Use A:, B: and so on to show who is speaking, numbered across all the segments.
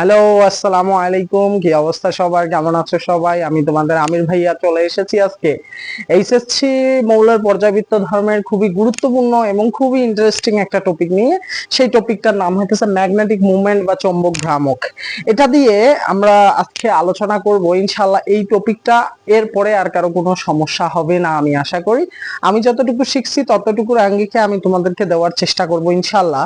A: Hello আসসালামু আলাইকুম। কি অবস্থা সবার? কেমন আছো সবাই? আমি তোমাদের আমির ভাইয়া চলে এসেছি আজকে। এইচএসসি মৌলের পর্যাবৃত্ত ধর্মের খুবই গুরুত্বপূর্ণ এবং খুবই ইন্টারেস্টিং একটা টপিক নিয়ে। সেই টপিকটার নাম হইতেছে ম্যাগনেটিক মুভমেন্ট বা চৌম্বক ভ্রামক। এটা দিয়ে আমরা আজকে আলোচনা করব ইনশাল্লাহ এই টপিকটা এরপরে আর কারও কোনো সমস্যা হবে না, আমি আশা করি। আমি যতটুকু শিখছি, ততটুকুর আঙ্গিকে আমি তোমাদেরকে দেওয়ার চেষ্টা করব ইনশাল্লাহ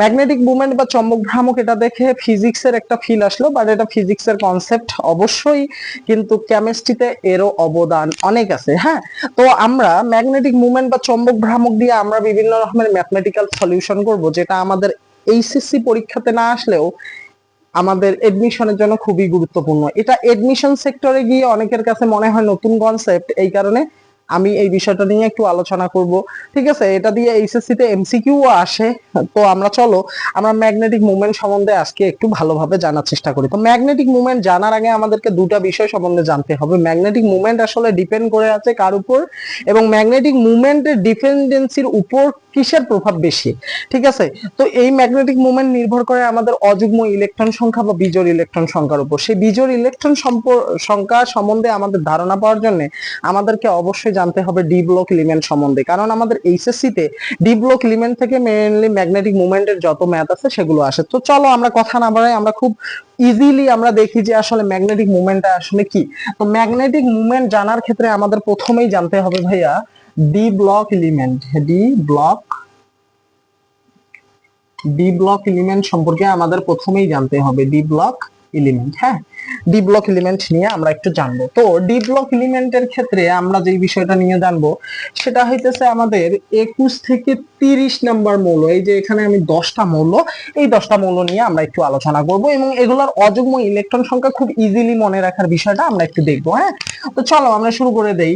A: ম্যাগনেটিক মুভমেন্ট বা চৌম্বক ভ্রামক, এটা দেখে ফিজিক্সের একটা ফিল আসলো বাট এটা ফিজিক্সের কনসেপ্ট অবশ্যই, কিন্তু কেমিস্ট্রিতে এরও অবদান অনেক আছে হ্যাঁ? তো আমরা ম্যাগনেটিক মুভমেন্ট বা চৌম্বক ভ্রামক দিয়ে আমরা বিভিন্ন রকমের ম্যাথমেটিক্যাল সলিউশন করব, যেটা আমাদের এইচএসসি পরীক্ষাতে না আসলেও আমাদের এডমিশনের জন্য খুবই গুরুত্বপূর্ণ। এটা এডমিশন সেক্টরে গিয়ে অনেকের কাছে মনে হয় নতুন কনসেপ্ট এই কারণে আমি এই বিষয়টা নিয়ে একটু আলোচনা করব। ঠিক আছে? এটা দিয়ে এইচএসসি তে এমসিকিউ আসে। তো আমরা চলো, আমরা ম্যাগনেটিক মুভমেন্ট সম্বন্ধে আজকে একটু ভালোভাবে জানার চেষ্টা করি। তো ম্যাগনেটিক মুভমেন্ট জানার আগে আমাদেরকে দুটা বিষয় সম্বন্ধে জানতে হবে। ম্যাগনেটিক মুভমেন্ট আসলে ডিপেন্ড করে আছে কার উপর এবং ম্যাগনেটিক মুভমেন্টের ডিপেন্ডেন্সির উপর কিসের প্রভাব বেশি? ঠিক আছে? তো এই ম্যাগনেটিক মুভমেন্ট নির্ভর করে আমাদের অযুগ্ম ইলেকট্রন সংখ্যা বা বিজোড় ইলেকট্রন সংখ্যার উপর। সেই বিজোড় ইলেকট্রন সংখ্যা সম্বন্ধে আমাদের ধারণা পাওয়ার জন্য আমাদেরকে অবশ্যই জানতে হবে ডি ব্লক এলিমেন্ট সম্বন্ধে। কারণ আমাদের এইচএসসি তে ডি ব্লক এলিমেন্ট থেকে মেইনলি ম্যাগনেটিক মুভমেন্টের যত ম্যাথ আছে সেগুলো আসে। তো চলো আমরা কথা না বাড়াই, আমরা খুব ইজিলি আমরা দেখি যে আসলে ম্যাগনেটিক মুভমেন্টটা আসলে কি। তো ম্যাগনেটিক মুভমেন্ট জানার ক্ষেত্রে আমাদের প্রথমেই জানতে হবে ভাইয়া D block element D block D block element সম্পর্কে আমাদের প্রথমেই জানতে হবে। ডি ব্লক এলিমেন্ট হ্যাঁ? ডি ব্লক এলিমেন্ট নিয়ে আমরা একটু জানব। তো ডি ব্লক এলিমেন্টের ক্ষেত্রে আমরা যে বিষয়টা নিয়ে জানব, সেটা হইতেছে আমাদের একুশ থেকে তিরিশ নাম্বার মৌল। এই যে এখানে আমি দশটা মৌল, এই দশটা মৌল নিয়ে আমরা একটু আলোচনা করব এবং এগুলোর অযুগ্ম ইলেকট্রন সংখ্যা খুব ইজিলি মনে রাখার বিষয়টা আমরা একটু দেখব হ্যাঁ? তো চলো আমরা শুরু করে দেই।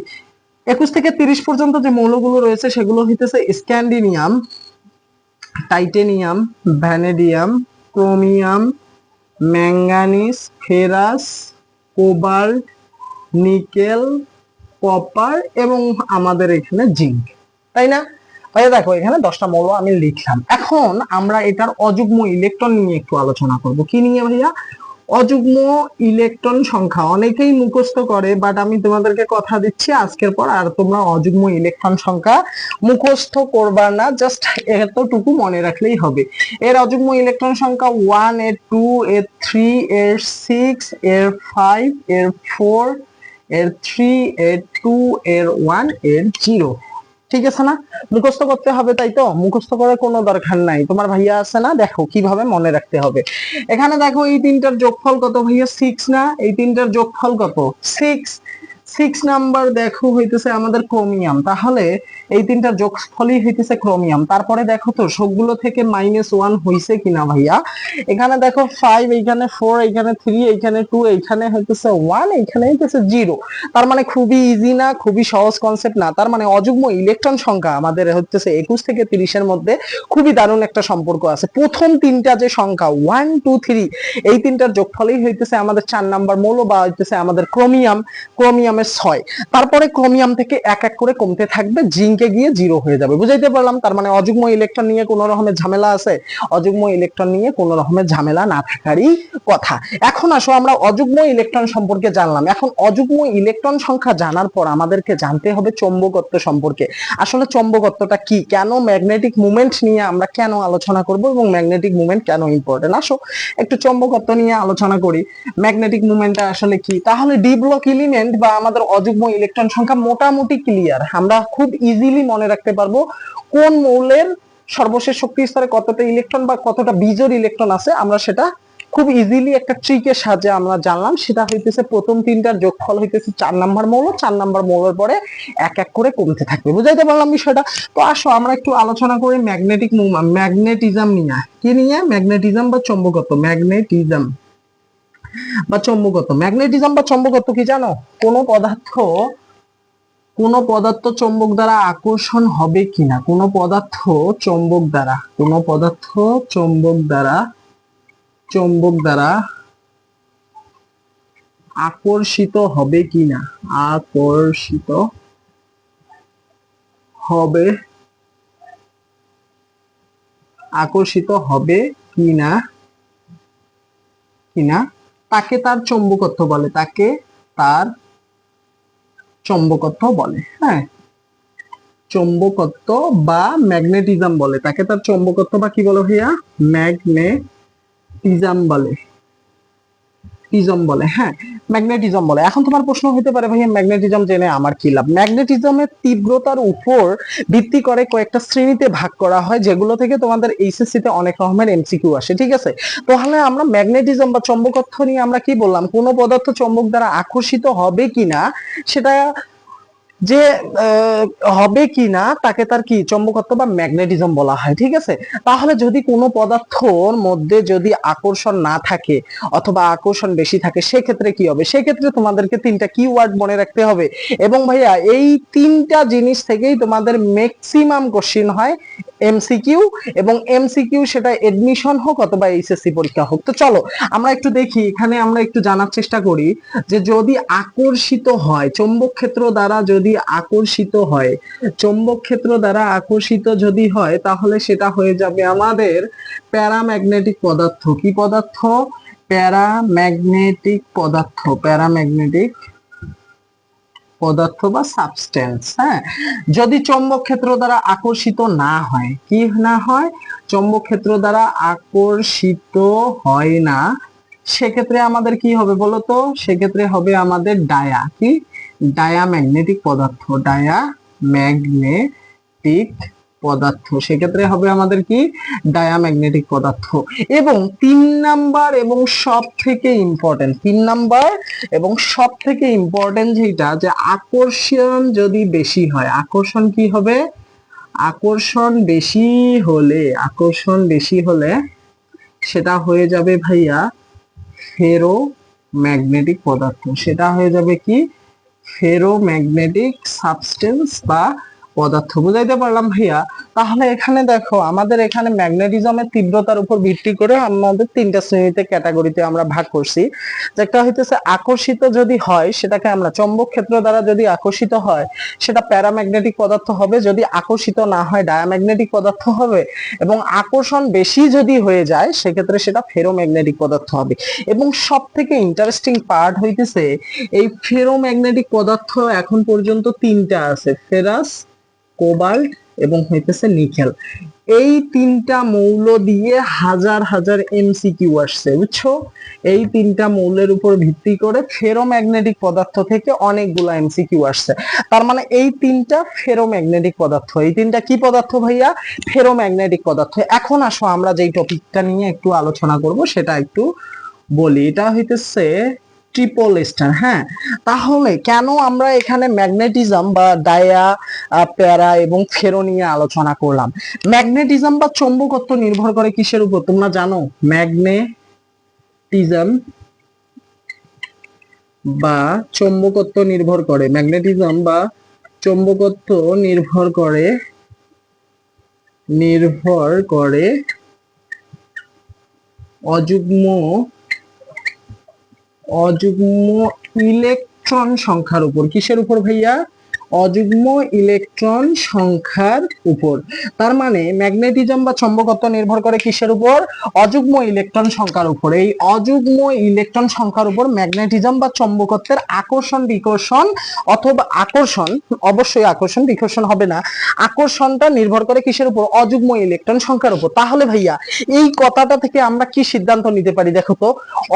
A: একুশ থেকে তিরিশ পর্যন্ত যে মৌলগুলো রয়েছে, সেগুলো হইতেছে scandium, titanium, vanadium, chromium manganese, ferrous, cobalt, nickel, copper এবং আমাদের এখানে জিঙ্ক। তাই না? তাই দেখো, এখানে দশটা মৌল আমি লিখলাম। এখন আমরা এটার অযুগ্ম ইলেকট্রন নিয়ে একটু আলোচনা করব। কি নিয়ে ভাইয়া? অযুগ্ম ইলেকট্রন সংখ্যা। অনেকেই মুখস্থ করে বাট আমি তোমাদেরকে কথা দিচ্ছি আজকের পর, আর তোমরা অযুগ্ম ইলেকট্রন সংখ্যা মুখস্থ করবা না জাস্ট এতটুকু মনে রাখলেই হবে। এর অযুগ্ম ইলেকট্রন সংখ্যা ওয়ানের টু এর থ্রি এর সিক্স এর ফাইভ এর ফোর এর থ্রি এর টু এর ওয়ানের জিরো ঠিক আছে না? মুখস্থ করতে হবে তাই তো? মুখস্থ করার কোনো দরকার নাই। তোমার ভাইয়া আছে না? দেখো, কীভাবে মনে রাখতে হবে। এখানে দেখো এই তিনটার যোগফল কত ভাইয়া? সিক্স না? এই তিনটার যোগফল কত? সিক্স সিক্স নাম্বার দেখো হইতেছে আমাদের ক্রোমিয়াম তাহলে এই তিনটার যোগফলই হইতেছে ক্রোমিয়াম তারপরে দেখো তো, সবগুলো থেকে মাইনাস ওয়ান হইছে কিনা ভাইয়া? এখানে দেখো ফাইভ এইখানে ফোর এইখানে থ্রি এইখানে টু এইখানে হইতেছে ওয়ান এইখানে হইতেছে জিরো তার মানে খুবই ইজি না, খুবই সহজ কনসেপ্ট না। তার মানে অযুগ্ম ইলেকট্রন সংখ্যা আমাদের হচ্ছে একুশ থেকে তিরিশের মধ্যে খুবই দারুণ একটা সম্পর্ক আছে। প্রথম তিনটা যে সংখ্যা ওয়ান টু থ্রি এই তিনটার যোগফলেই হইতেছে আমাদের চার নাম্বার মৌল বা হইতেছে আমাদের ক্রোমিয়াম ক্রোমিয়ামের ছয়। তারপরে ক্রোমিয়াম থেকে এক এক করে কমতে থাকবে জিঙ্কে গিয়ে জিরো হয়ে যাবে। বুঝাইতে পারলাম? তার মানে অযুগ্ম ইলেকট্রন নিয়ে কোনো রকমের ঝামেলা আছে? অযুগ্ম ইলেকট্রন নিয়ে কোনো রকমের ঝামেলা না থাকারই কথা। এখন আসো, আমরা অযুগ্ম ইলেকট্রন সম্পর্কে জানলাম। এখন অযুগ্ম ইলেকট্রন সংখ্যা জানার পর আমাদেরকে জানতে হবে চৌম্বকত্ব সম্পর্কে। আসলে চৌম্বকত্বটা কি? কেন ম্যাগনেটিক মুভমেন্ট নিয়ে আমরা কেন আলোচনা করব এবং ম্যাগনেটিক মুভমেন্ট কেন ইম্পর্টেন্ট আসো, একটু চৌম্বকত্ব নিয়ে আলোচনা করি। ম্যাগনেটিক মুভমেন্টটা আসলে কি? তাহলে ডি ব্লক এলিমেন্ট বা আমাদের অযুগ্ম ইলেকট্রন সংখ্যা মোটামুটি ক্লিয়ার আমরা খুব ইজিলি মনে রাখতে পারব কোন মৌলের সর্বশেষ শক্তি স্তরে কতটা ইলেকট্রন বা কতটা বিজোড় ইলেকট্রন আছে। আমরা সেটা খুব ইজিলি একটা ট্রিকের সাহায্যে আমরা জানলাম। সেটা হইতেছে প্রথম তিনটার যোগফল হইতেছে চার নাম্বার মৌল। চার নাম্বার মৌলের পরে এক এক করে কমতে থাকবে। বুঝাইতে পারলাম বিষয়টা? তো আসো, আমরা একটু আলোচনা করি ম্যাগনেটিক ম্যাগনেটিজম নিয়ে। কি নিয়ে? ম্যাগনেটিজম বা চৌম্বকত্ব ম্যাগনেটিজম বা চৌম্বকত্ব। ম্যাগনেটিজম বা চৌম্বকত্ব কি জানো? কোন পদার্থ কোন পদার্থ চৌম্বক দ্বারা আকর্ষণ হবে কিনা? কোন পদার্থ চৌম্বক দ্বারা, কোন পদার্থ চৌম্বক দ্বারা চৌম্বক দ্বারা আকর্ষিত হবে কিনা? আকর্ষিত হবে আকর্ষিত হবে কিনা? কিনা? তাকে তার চৌম্বকত্ব বলে, তাকে তার চৌম্বকত্ব বলে হ্যাঁ? চৌম্বকত্ব বা ম্যাগনেটিজম বলে, তাকে তার চৌম্বকত্ব বা কি বলে ভাইয়া? ম্যাগনেটিজম বলে। টিজম বলে হ্যাঁ ম্যাগনেটিজম বলে। এখন তোমার প্রশ্ন হতে পারে, ভাইয়া ম্যাগনেটিজম জেনে আমার কি লাভ? ম্যাগনেটিজমের তীব্রতার উপর ভিত্তি করে কয়েকটা শ্রেণীতে ভাগ করা হয়, যেগুলো থেকে তোমাদের এইচএসসি তে অনেক রকমের এমসিকিউ আসে, ঠিক আছে? তাহলে আমরা ম্যাগনেটিজম বা চম্বকত্ব নিয়ে আমরা কি বললাম? কোনো পদার্থ চৌম্বক দ্বারা আকর্ষিত হবে কিনা, সেটা যে হবে কিনা তাকে তার কি, চৌম্বকত্ব বা ম্যাগনেটিজম বলা হয়, ঠিক আছে? তাহলে যদি কোনো পদার্থর মধ্যে যদি আকর্ষণ না থাকে অথবা আকর্ষণ বেশি থাকে, সেক্ষেত্রে কি হবে? সেক্ষেত্রে তোমাদেরকে তিনটা কিওয়ার্ড মনে রাখতে হবে। এবং ভাইয়া, এই তিনটা জিনিস থেকেই তোমাদের ম্যাক্সিমাম কোশ্চিন হয় এমসিকিউ এবং এমসিকিউ সেটা এডমিশন হোক অথবা এইচএসসি পরীক্ষা হোক। তো চলো, আমরা একটু দেখি, এখানে আমরা একটু জানার চেষ্টা করি যে যদি আকর্ষিত হয়, চৌম্বক ক্ষেত্র দ্বারা যদি আকর্ষিত হয়। চৌম্বক ক্ষেত্র দ্বারা আকর্ষিত যদি হয়, তাহলে সেটা হয়ে যাবে আমাদের প্যারাম্যাগনেটিক পদার্থ। কি পদার্থ? প্যারাম্যাগনেটিক পদার্থ। প্যারাম্যাগনেটিক পদার্থ বা সাবস্টেন্স হ্যাঁ? যদি চৌম্বক ক্ষেত্র দ্বারা আকর্ষিত না হয়, কি না হয়? চৌম্বক ক্ষেত্র দ্বারা আকর্ষিত হয় না। সেক্ষেত্রে আমাদের কি হবে বলতো? সেক্ষেত্রে হবে আমাদের ডায়া। কি? ডায়াম্যাগনেটিক পদার্থ ডায়াম্যাগনেটিক পদার্থ। সেক্ষেত্রে হবে আমাদের কি? ডায়াম্যাগনেটিক পদার্থ। এবং তিন নাম্বার এবং সব থেকে ইম্পর্টেন্ট তিন নাম্বার এবং সব থেকে ইম্পর্টেন্ট যেটা যে আকর্ষণ যদি বেশি হয়, আকর্ষণ কি হবে? আকর্ষণ বেশি হলে, আকর্ষণ বেশি হলে সেটা হয়ে যাবে ভাইয়া ফেরো ম্যাগনেটিক পদার্থ। সেটা হয়ে যাবে কি? ফেরোম্যাগনেটিক সাবস্টেন্স বা পদার্থ বুঝাইতে পারলাম ভাইয়া। তাহলে এখানে দেখো, আমাদের এখানে ম্যাগনেটিজমের তীব্রতার উপর ভিত্তি করে আমাদের তিনটা শ্রেণীতে ক্যাটাগরিতে আমরা ভাগ করছি। একটা হইতেছে আকর্ষিত যদি হয়, সেটাকে আমরা চৌম্বক ক্ষেত্র দ্বারা যদি আকর্ষিত হয়, সেটা প্যারাম্যাগনেটিক পদার্থ হবে। যদি আকর্ষিত না হয়, ডায়াম্যাগনেটিক পদার্থ হবে। এবং আকর্ষণ বেশি যদি হয়ে যায়, সেক্ষেত্রে সেটা ফেরোম্যাগনেটিক পদার্থ হবে। এবং সব থেকে ইন্টারেস্টিং পার্ট হইতেছে, এই ফেরোম্যাগনেটিক পদার্থ এখন পর্যন্ত তিনটা আছে। ফেরাস কোবাল্ট এবং হইতেছে নিকেল। এই তিনটা মৌল দিয়ে হাজার হাজার এমসিকিউ আসছে, বুঝছ? এই তিনটা মৌলের উপর ভিত্তি করে ফেরোম্যাগনেটিক পদার্থ থেকে অনেকগুলা এমসিকিউ আসছে। তার মানে এই তিনটা ফেরোম্যাগনেটিক পদার্থ। এই তিনটা কি পদার্থ ভাইয়া? ফেরোম্যাগনেটিক পদার্থ। এখন আসো, আমরা যেই টপিকটা নিয়ে একটু আলোচনা করব, সেটা একটু বলি। এটা হইতেছে ট্রিপল স্টার হ্যাঁ? তাহলে কেন আমরা এখানে ম্যাগনেটিজম বা ডায়া প্যারা এবং ফেরো নিয়ে আলোচনা করলাম? ম্যাগনেটিজম বা চৌম্বকত্ব নির্ভর করে কিসের উপর? তোমরা জানো ম্যাগনেটিজম বা চৌম্বকত্ব নির্ভর করে। ম্যাগনেটিজম বা চৌম্বকত্ব নির্ভর করে নির্ভর করে অযুগ্ম অযুগ্ম ইলেকট্রন সংখ্যার উপর। কিসের উপর ভাইয়া? অযুগ্ম ইলেকট্রন সংখ্যার উপর। তার মানে ম্যাগনেটিজম বা চৌম্বকত্ব নির্ভর করে কিসের উপর? অযুগ্ম ইলেকট্রন সংখ্যার উপর। এই অযুগ্ম ইলেকট্রন সংখ্যার উপর ম্যাগনেটিজম বা চৌম্বকত্বের আকর্ষণ, বিকর্ষণ অথবা আকর্ষণ, অবশ্যই আকর্ষণ, বিকর্ষণ হবে না। আকর্ষণটা নির্ভর করে কিসের উপর? অযুগ্ম ইলেকট্রন সংখ্যার উপর। তাহলে ভাইয়া, এই কথাটা থেকে আমরা কি সিদ্ধান্ত নিতে পারি দেখো তো?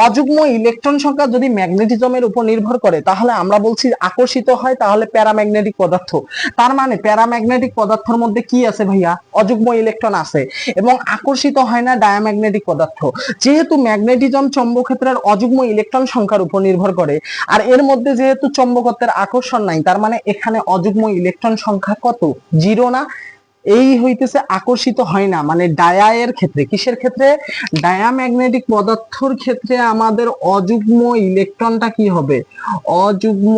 A: অযুগ্ম ইলেকট্রন সংখ্যা যদি ম্যাগনেটিজমের উপর নির্ভর করে, তাহলে আমরা বলছি আকর্ষিত হয়, তাহলে প্যারাম্যাগনেটিক পদার্থ। তার মানে প্যারাম্যাগনেটিক পদার্থের মধ্যে কি আছে ভাইয়া? অযুগ্ম ইলেকট্রন আছে। এবং আকর্ষিত হয় না ডায়াম্যাগনেটিক পদার্থ। যেহেতু ম্যাগনেটিজম চৌম্বক ক্ষেত্রের অযুগ্ম ইলেকট্রন সংখ্যার উপর নির্ভর করে, আর এর মধ্যে যেহেতু চৌম্বকত্বের আকর্ষণ নাই, তার মানে এখানে অযুগ্ম ইলেকট্রন সংখ্যা কত? জিরো না? এই হইতেছে আকর্ষিত হয় না মানে ডায়া এর ক্ষেত্রে। কিসের ক্ষেত্রে? ডায়াম্যাগনেটিক পদার্থর ক্ষেত্রে আমাদের অযুগ্ম ইলেকট্রনটা কি হবে? অযুগ্ম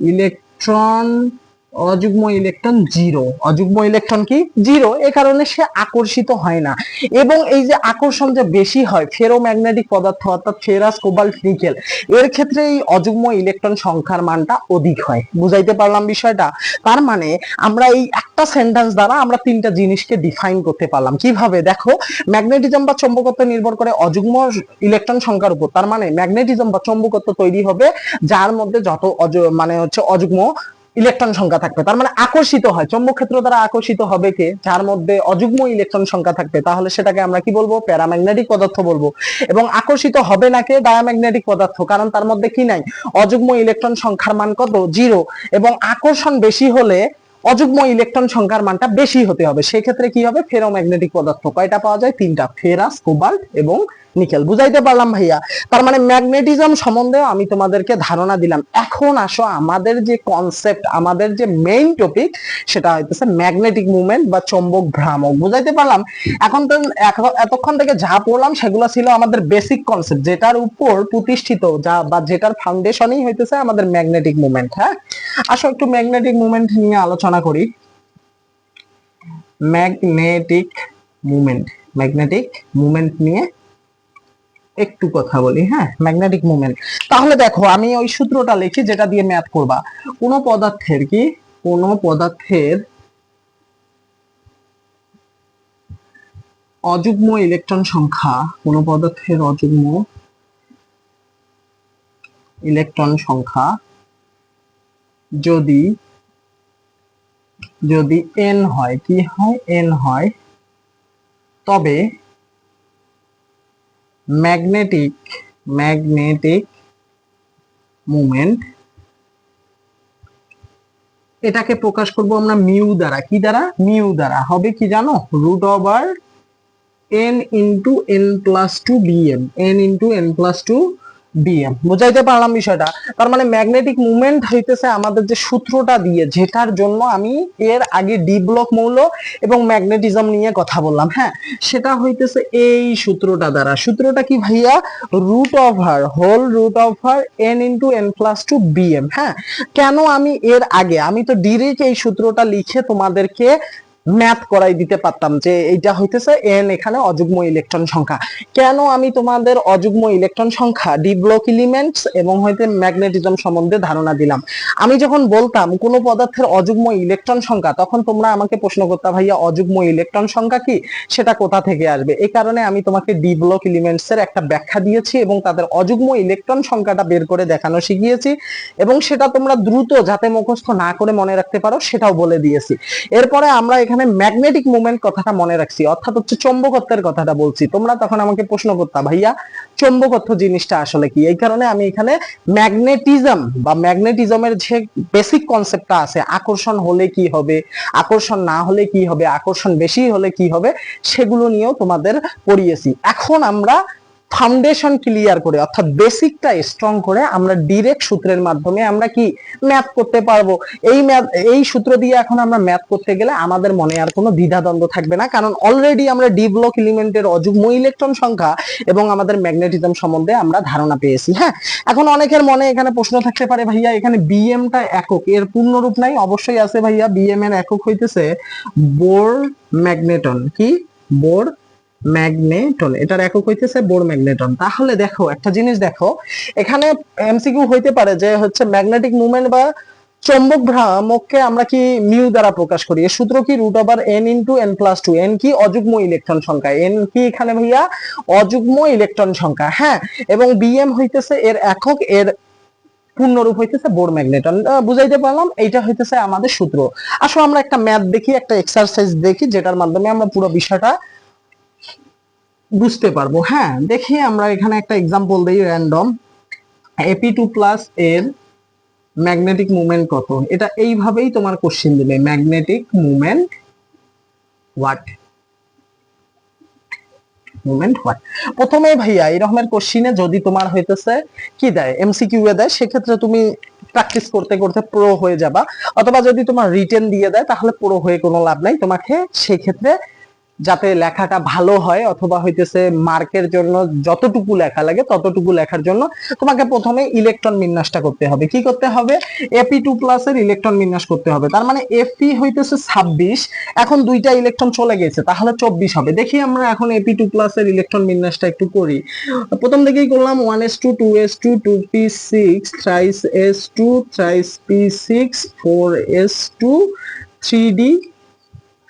A: ইলেকট্রন Tron অযুগ্ম ইলেকট্রন জিরো অযুগ্ম ইলেকট্রন কি? জিরো এ কারণে সে আকর্ষিত হয় না। এবং এই যে আকর্ষণ যে বেশি হয় ফেরোম্যাগনেটিক পদার্থ অর্থাৎ ফেরাস কোবাল্ট নিকেল এর ক্ষেত্রে এই অযুগ্ম ইলেকট্রন সংখ্যার মানটা অধিক হয়। বুঝাইতে পারলাম বিষয়টা? তার মানে আমরা এই একটা সেন্টেন্স দ্বারা আমরা তিনটা জিনিসকে ডিফাইন করতে পারলাম। কীভাবে? দেখো ম্যাগনেটিজম বা চৌম্বকত্ব নির্ভর করে অযুগ্ম ইলেকট্রন সংখ্যার উপর। তার মানে ম্যাগনেটিজম বা চৌম্বকত্ব তৈরি হবে যার মধ্যে যত মানে হচ্ছে অযুগ্ম ইলেকট্রন সংখ্যা থাকবে। তার মানে আকর্ষিত হয়। চৌম্বক ক্ষেত্র দ্বারা আকর্ষিত হবে কে? যার মধ্যে অযুগ্ম ইলেকট্রন সংখ্যা থাকবে। তাহলে সেটাকে আমরা কি বলব? প্যারাম্যাগনেটিক পদার্থ বলব। এবং আকর্ষিত হবে না কে? ডায়াম্যাগনেটিক পদার্থ। কারণ তার মধ্যে কি নাই? অযুগ্ম ইলেকট্রন সংখ্যার মান কত? জিরো। এবং আকর্ষণ বেশি হলে অযুগ্ম ইলেকট্রন সংখ্যার মানটা বেশি হতে হবে। সেক্ষেত্রে কি হবে? ফেরোম্যাগনেটিক পদার্থ। কয়টা পাওয়া যায়? তিনটা। ফেরাস, কোবাল্ট এবং নিকেল বুঝাইতে পারলাম ভাইয়া। তার মানে ম্যাগনেটিজম সম্বন্ধে আমি তোমাদেরকে ধারণা দিলাম। এখন আসো, আমাদের যে কনসেপ্ট আমাদের যে মেইন টপিক সেটা হইতেছে ম্যাগনেটিক মুভমেন্ট বা চৌম্বক ভ্রামক। বুঝাইতে পারলাম? এখন তো এতক্ষণ থেকে যা পড়লাম, সেগুলো ছিল আমাদের বেসিক কনসেপ্ট যেটার উপর প্রতিষ্ঠিত যা বা যেটার ফাউন্ডেশনই হইতেছে আমাদের ম্যাগনেটিক মুভমেন্ট হ্যাঁ? আসো একটু ম্যাগনেটিক মুভমেন্ট নিয়ে আলোচনা করি। ম্যাগনেটিক মুভমেন্ট ম্যাগনেটিক মুভমেন্ট নিয়ে একটু কথা বলি হ্যাঁ? ম্যাগনেটিক মুভমেন্ট তাহলে দেখো, আমি ওই সূত্রটা লিখি যেটা দিয়ে ম্যাথ করবা। কোন পদার্থের কি? কোন পদার্থের অযুগ্ম ইলেকট্রন সংখ্যা, কোন পদার্থের অযুগ্ম ইলেকট্রন সংখ্যা যদি যদি এন হয়, কি হয়? এন হয়। তবে ম্যাগনেটিক ম্যাগনেটিক মুভমেন্ট এটাকে প্রকাশ করব আমরা মিউ দ্বারা। কি দ্বারা? মিউ দ্বারা। হবে কি জানো? Root over N into N plus two BM N into N plus two BM বুঝাইতে পারলাম বিষয়টা? তার মানে ম্যাগনেটিক মুভমেন্ট হইতেছে আমাদের যে সূত্রটা দিয়ে, যেটার জন্য আমি এর আগে ডি ব্লক মৌল এবং ম্যাগনেটিজম নিয়ে কথা বললাম হ্যাঁ? সেটা হইতেছে এই সূত্রটা দ্বারা। সূত্রটা কি ভাইয়া? Root over whole root over N into N plus two BM হ্যাঁ? কেন আমি এর আগে, আমি তো ডিরেক্ট এই সূত্রটা লিখে তোমাদেরকে ম্যাথ করাই দিতে পারতাম যে এইটা হইতেছে এন এখানে অযুগ্ম ইলেকট্রন সংখ্যা। কেন আমি তোমাদের অযুগ্ম ইলেকট্রন সংখ্যা ডি ব্লক এলিমেন্টস এবং হইতে ম্যাগনেটিজম সম্বন্ধে ধারণা দিলাম। আমি যখন বলতাম কোন পদার্থের অযুগ্ম ইলেকট্রন সংখ্যা, তখন তোমরা আমাকে প্রশ্ন করতে, ভাইয়া, অযুগ্ম ইলেকট্রন সংখ্যা কি? সেটা কোথা থেকে আসবে? এই কারণে আমি তোমাকে ডি ব্লক এলিমেন্টস এর একটা ব্যাখ্যা দিয়েছি এবং তাদের অযুগ্ম ইলেকট্রন সংখ্যাটা বের করে দেখানো শিখিয়েছি এবং সেটা তোমরা দ্রুত যাতে মুখস্থ না করে মনে রাখতে পারো, সেটাও বলে দিয়েছি। এরপরে আমরা এখানে ম্যাগনেটিক মুভমেন্ট কথাটা মনে রাখছি, অর্থাৎ হচ্ছে চৌম্বকত্বের কথাটা বলছি। তোমরা তখন আমাকে প্রশ্ন করতা, ভাইয়া, চৌম্বকত্ব জিনিসটা আসলে কি? এই কারণে আমি এখানে ম্যাগনেটিজম বা ম্যাগনেটিজমের যে বেসিক কনসেপ্টটা আছে, আকর্ষণ হলে কি হবে, আকর্ষণ না হলে কি হবে, আকর্ষণ বেশি হলে কি হবে, সেগুলো নিয়েও তোমাদের পড়িয়েছি। এখন আমরা ফাউন্ডেশন ক্লিয়ার করে, অর্থাৎ বেসিকটা স্ট্রং করে আমরা ডিরেক্ট সূত্রের মাধ্যমে আমরা কি ম্যাথ করতে পারব? এই ম্যাথ এই সূত্র দিয়ে এখন আমরা ম্যাথ করতে গেলে আমাদের মনে আর কোনো দ্বিধাদ্বন্দ্ব থাকবে না। কারণ অলরেডি আমরা ডি ব্লক এলিমেন্টের অযুগ্ম ইলেকট্রন সংখ্যা এবং আমাদের ম্যাগনেটিজম সম্বন্ধে আমরা ধারণা পেয়েছি হ্যাঁ? এখন অনেকের মনে এখানে প্রশ্ন থাকতে পারে, ভাইয়া, এখানে বিএমটা একক, এর পূর্ণরূপ নাই? অবশ্যই আছে ভাইয়া বিএম এর একক হইতেছে বোর ম্যাগনেটন কি? বোর ম্যাগনেটন, এটার একক হইতেছে বোর ম্যাগনেটন। তাহলে দেখো, একটা জিনিস দেখো, এখানে এমসিকিউ হইতে পারে যে হচ্ছে ম্যাগনেটিক মুভমেন্ট বা চৌম্বক ভ্রামককে আমরা কি মিউ দ্বারা প্রকাশ করি? এর সূত্র কি root over N into N plus two N কি অযুগ্ম ইলেকট্রন সংখ্যা? এন কি এখানে ভাইয়া অযুগ্ম ইলেকট্রন সংখ্যা? হ্যাঁ এবং বিএম হইতেছে এর একক, এর পূর্ণরূপ হইতেছে বোর ম্যাগনেটন। বুঝাইতে পারলাম? এইটা হইতেছে আমাদের সূত্র। আসো আমরা একটা ম্যাথ দেখি, একটা এক্সারসাইজ দেখি, যেটার মাধ্যমে আমরা পুরো বিষয়টা বুঝতে পারব। হ্যাঁ দেখি আমরা এখানে একটা এক্সাম্পল দিই র্যান্ডম এপি টু প্লাস এর ম্যাগনেটিক মুভমেন্ট কত? এটা এইভাবেই তোমার কোশ্চেন দিবে magnetic movement what movement what প্রথমে ভাইয়া, এই রকমের কোশ্চিনে যদি তোমার হইতেছে, কি দেয়? এমসিকিউ এ দেয়, সেক্ষেত্রে তুমি প্র্যাকটিস করতে করতে প্রো হয়ে যাবা। অথবা যদি তোমার রিটেন দিয়ে দেয়, তাহলে প্রো হয়ে কোনো লাভ নাই। তোমাকে সেই ক্ষেত্রে যাতে লেখাটা ভালো হয় অথবা হইতেছে মার্কের জন্য যতটুকু লেখা লাগে ততটুকু লেখার জন্য তোমাকে প্রথমে ইলেকট্রন বিন্যাসটা করতে হবে। কি করতে হবে? এপি টু প্লাস এর ইলেকট্রন বিন্যাস করতে হবে। তার মানে এপি হইতেছে ছাব্বিশ, এখন দুইটা ইলেকট্রন চলে গেছে, তাহলে চব্বিশ হবে। দেখি আমরা এখন এপি টু প্লাস এর ইলেকট্রন বিন্যাসটা একটু করি। প্রথম দিকেই করলাম one S two two S two two P six three S two three P six four S two three D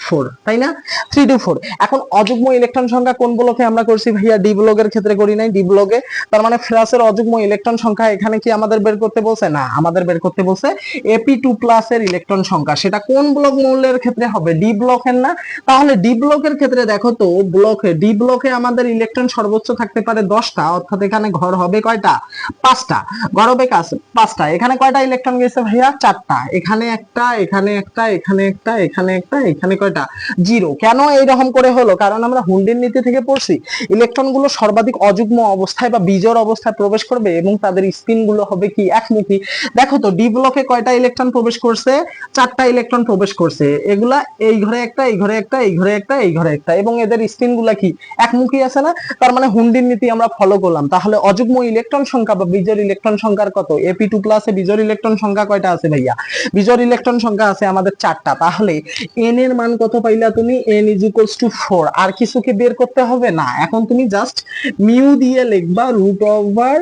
A: four তাই না? থ্রি টু ফোর এখন অযুগ্ম ইলেকট্রন সংখ্যা কোন ব্লকে আমরা করছি ভাইয়া? ডি ব্লকের ক্ষেত্রে করি নাই ডি ব্লকে তার মানে ফ্রাসের অযুগ্ম ইলেকট্রন সংখ্যা এখানে কি আমাদের বের করতে বলছে? না, আমাদের বের করতে বলছে এপি টু ইলেকট্রন সংখ্যা। সেটা কোন ব্লক ক্ষেত্রে হবে? ডি ব্লকের না? তাহলে ডি ব্লকের ক্ষেত্রে দেখো তো ব্লকে ডি ব্লকে আমাদের ইলেকট্রন সর্বোচ্চ থাকতে পারে দশটা, অর্থাৎ এখানে ঘর হবে কয়টা? পাঁচটা। ঘর হবে পাঁচটা। এখানে কয়টা ইলেকট্রন গেছে ভাইয়া? চারটা। এখানে একটা এখানে একটা এখানে একটা এখানে একটা, এখানে কয়টা? জিরো কেন এইরকম করে হলো? কারণ আমরা হুন্ডির নীতি থেকে পড়ছি ইলেকট্রনগুলো সর্বাধিক অযুগ্ম অবস্থায় বা বিজোর অবস্থায় প্রবেশ করবে এবং তাদের স্পিনগুলো হবে কি? একমুখী দেখো তো ডি ব্লকে কয়টা ইলেকট্রন প্রবেশ করছে? চারটা ইলেকট্রন প্রবেশ করছে। এগুলা এই ঘরে একটা, এই ঘরে একটা, এই ঘরে একটা, এই ঘরে একটা এবং এদের স্পিনগুলা কি? একমুখী আছে না? তার মানে হুন্ডির নীতি আমরা ফলো করলাম। তাহলে অযুগ্ম ইলেকট্রন সংখ্যা বা বিজোর ইলেকট্রন সংখ্যার কত? এপি টু প্লাসে বিজোর ইলেকট্রন সংখ্যা কয়টা আছে ভাইয়া? বিজোর ইলেকট্রন সংখ্যা আছে আমাদের চারটা। তাহলে এন এর মান কত পাইলা তুমি N is equals to four আর কিছুকে বের করতে হবে না। এখন তুমি জাস্ট মিউ দিয়ে লিখবা root over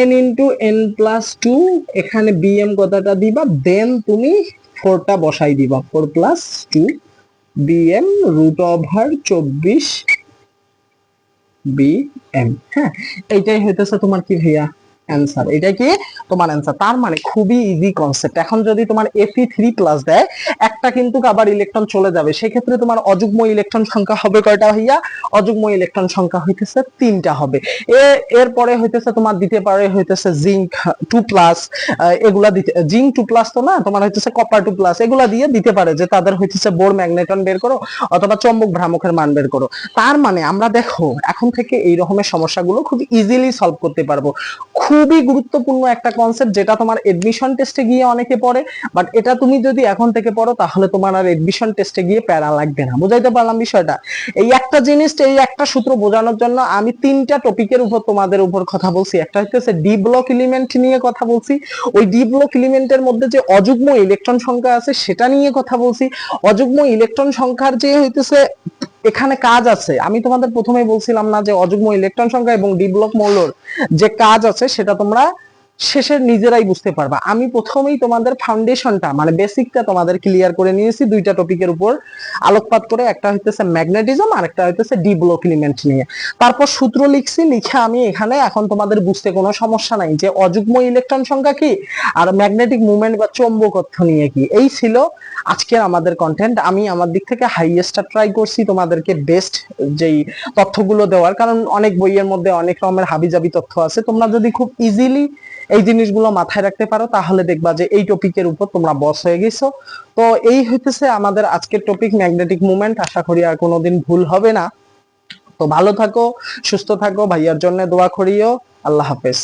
A: N into N plus two এখানে বিএম কথাটা দিবা দেন তুমি ফোরটা বসাই দিবা। Four plus two BM root over চব্বিশ বি এম হ্যাঁ এইটাই হইতেছে তোমার কি ভাইয়া? অ্যান্সার এটা কি তোমার অ্যান্সার তার মানে খুবই ইজি কনসেপ্ট এখন যদি তোমার এফি থ্রি প্লাস দেয়, একটা কিন্তু আবার ইলেকট্রন চলে যাবে। সেক্ষেত্রে তোমার অযুগ্ম ইলেকট্রন সংখ্যা হবে কয়টা ভাইয়া? অযুগ্ম ইলেকট্রন সংখ্যা হইতেছে তিনটা হবে। এ, এরপরে হইতেছে তোমার দিতে পারে হইতেছে জিঙ্ক টু প্লাস এগুলা দিতে জিঙ্ক টু প্লাস তো না, তোমার হইতেছে কপার টু প্লাস এগুলা দিয়ে দিতে পারে যে তাদের হইতেছে বোর ম্যাগনেটন বের করো অথবা চম্বক ভ্রামকের মান বের করো। তার মানে আমরা দেখো, এখন থেকে এই রকমের সমস্যাগুলো খুব ইজিলি সলভ করতে পারব। খুবই গুরুত্বপূর্ণ একটা কনসেপ্ট যেটা তোমার এডমিশন টেস্টে গিয়ে অনেকে পড়ে বাট এটা তুমি যদি এখন থেকে পড়ো, তাহলে তোমার আর এডমিশন টেস্টে গিয়ে প্যারা লাগবে না। বুঝাইতে পারলাম বিষয়টা? এই একটা জিনিস, এই একটা সূত্র বোঝানোর জন্য আমি তিনটা টপিকের উপর তোমাদের উপর কথা বলছি। একটা হচ্ছে ডি ব্লক এলিমেন্ট নিয়ে কথা বলছি। ওই ডি ব্লক এলিমেন্টের মধ্যে যে অযুগ্ম ইলেকট্রন সংখ্যা আছে, সেটা নিয়ে কথা বলছি। অযুগ্ম ইলেকট্রন সংখ্যার যে হইতেছে, এখানে কাজ আছে। আমি তোমাদের প্রথমেই বলছিলাম না যে অযুগ্ম ইলেকট্রন সংখ্যা এবং ডি ব্লক মৌলর যে কাজ আছে, সেটা তোমরা শেষে নিজেরাই বুঝতে পারবা। আমি প্রথমেই তোমাদের ফাউন্ডেশনটা মানে বেসিকটা তোমাদের ক্লিয়ার করে নিয়েছি দুইটা টপিকের উপর। আলোকপাত করে একটা হইতেছে ম্যাগনেটিজম আর একটা হইতেছে ডি ব্লক এলিমেন্ট নিয়ে। তারপর সূত্র লিখছি, লিখে আমি এখানে এখন তোমাদের বুঝতে কোনো সমস্যা নাই যে অযুগ্ম ইলেকট্রন সংখ্যা কি আর ম্যাগনেটিক মুভমেন্ট বা চৌম্বকত্ব নিয়ে কি। এই ছিল আজকের আমাদের কন্টেন্ট আমি আমার দিক থেকে হাইয়েস্টটা ট্রাই করছি তোমাদেরকে বেস্ট যেই তথ্যগুলো দেওয়ার। কারণ অনেক বইয়ের মধ্যে অনেক রকমের হাবিজাবি তথ্য আছে। তোমরা যদি খুব ইজিলি এই জিনিসগুলো মাথায় রাখতে পারো, তাহলে দেখবা যে এই টপিকের উপর তোমরা বস হয়ে গেছো। তো এই হইতেছে আমাদের আজকের টপিক ম্যাগনেটিক মুভমেন্ট আশা করি আর কোনোদিন ভুল হবে না। তো ভালো থাকো, সুস্থ থাকো, ভাইয়ার জন্য দোয়া করিও। আল্লাহ হাফেজ।